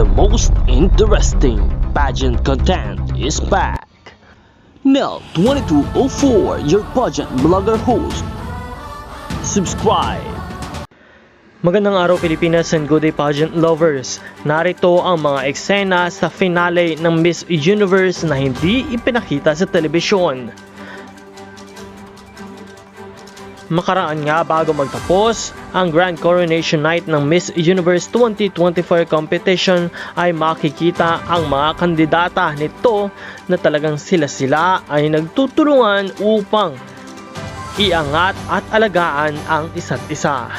the most interesting pageant content is back. Mel 2204, your pageant blogger host. Subscribe. Magandang araw Pilipinas and good day pageant lovers. Narito ang mga eksena sa finale ng Miss Universe na hindi ipinakita sa telebisyon. Makaraan nga bago magtapos, ang Grand Coronation Night ng Miss Universe 2024 competition ay makikita ang mga kandidata nito na talagang sila-sila ay nagtutulungan upang iangat at alagaan ang isa't isa.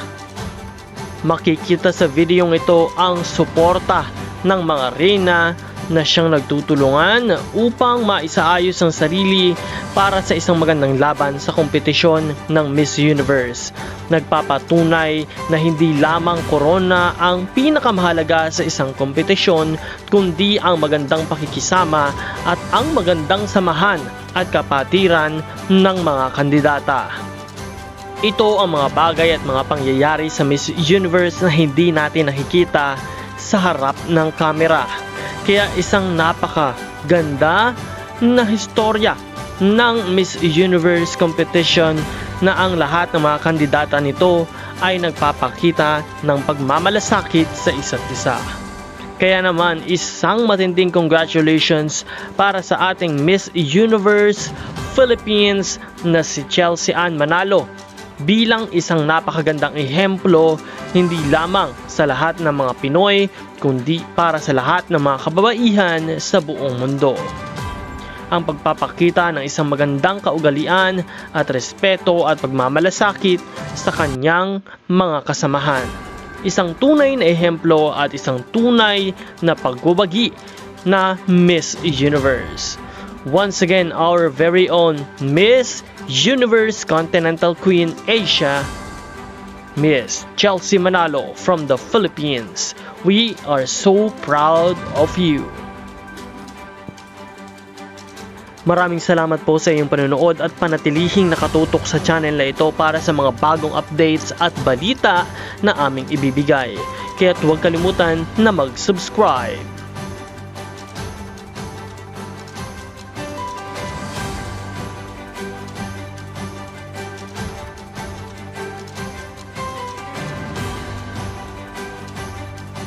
Makikita sa videong ito ang suporta ng mga reyna na siyang nagtutulungan upang maisaayos ang sarili para sa isang magandang laban sa kompetisyon ng Miss Universe. Nagpapatunay na hindi lamang corona ang pinakamahalaga sa isang kompetisyon kundi ang magandang pakikisama at ang magandang samahan at kapatiran ng mga kandidata. Ito ang mga bagay at mga pangyayari sa Miss Universe na hindi natin nakikita sa harap ng kamera. Kaya isang napaka-ganda na historya ng Miss Universe competition na ang lahat ng mga kandidata nito ay nagpapakita ng pagmamalasakit sa isa't isa. Kaya naman isang matinding congratulations para sa ating Miss Universe Philippines na si Chelsea Ann Manalo bilang isang napakagandang ehemplo hindi lamang sa lahat ng mga Pinoy kundi para sa lahat ng mga kababaihan sa buong mundo. Ang pagpapakita ng isang magandang kaugalian at respeto at pagmamalasakit sa kanyang mga kasamahan. Isang tunay na ehemplo at isang tunay na pagbubagi na Miss Universe. Once again, our very own Miss Universe Continental Queen Asia, Miss Chelsea Manalo from the Philippines. We are so proud of you. Maraming salamat po sa iyong panonood at panatilihing nakatutok sa channel na ito para sa mga bagong updates at balita na aming ibibigay. Kaya't huwag kalimutan na mag-subscribe.